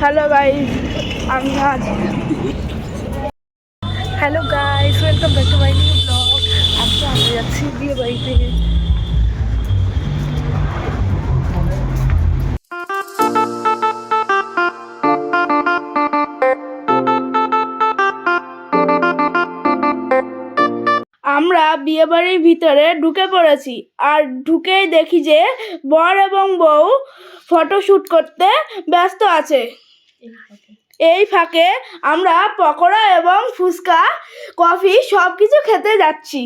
Hello guys আমি আজ hello guys welcome back to my new vlog আজকে আমি যাচ্ছি বিয়ে বাড়িতে। আমরা বিয়ে বাড়ির ভিতরে ঢুকে পড়েছি আর ঢুকেই দেখি যে বর এবং বউ ফটোশ্যুট করতে ব্যস্ত আছে। এই ফাঁকে আমরা পকোড়া এবং ফুচকা কফি সব কিছু খেতে যাচ্ছি।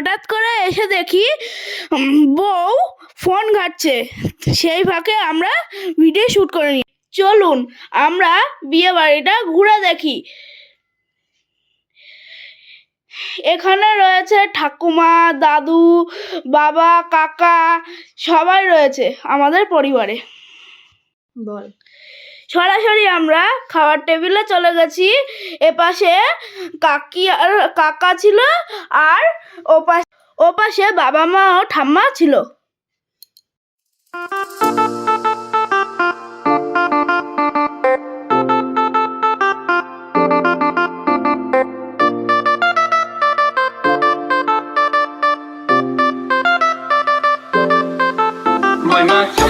হঠাৎ করে এসে দেখি বউ ফোন ঘাটছে। সেই ফাঁকে আমরা ভিডিও শ্যুট করে নিই। চলুন, আমরা বিয়ে বাড়িটা ঘুরে দেখি। এখানে রয়েছে ঠাকুমা, দাদু, বাবা, কাকা, সবাই রয়েছে আমাদের পরিবারে। বল। সরাসরি আমরা খাওয়ার টেবিলে চলে গেছি। এপাশে কাকি আর কাকা ছিল আর ওপাশে ওপাশে বাবা মা ও ঠাম্মা ছিল। ময়না চমক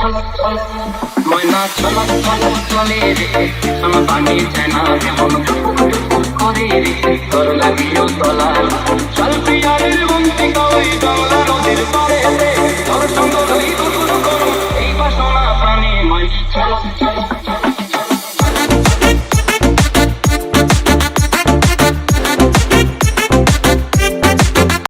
ময়না চলক চলক চলে রে সোনা পানি চেনা যেমন মন করে রে তোর লাগিও তলা চল পিয়ারের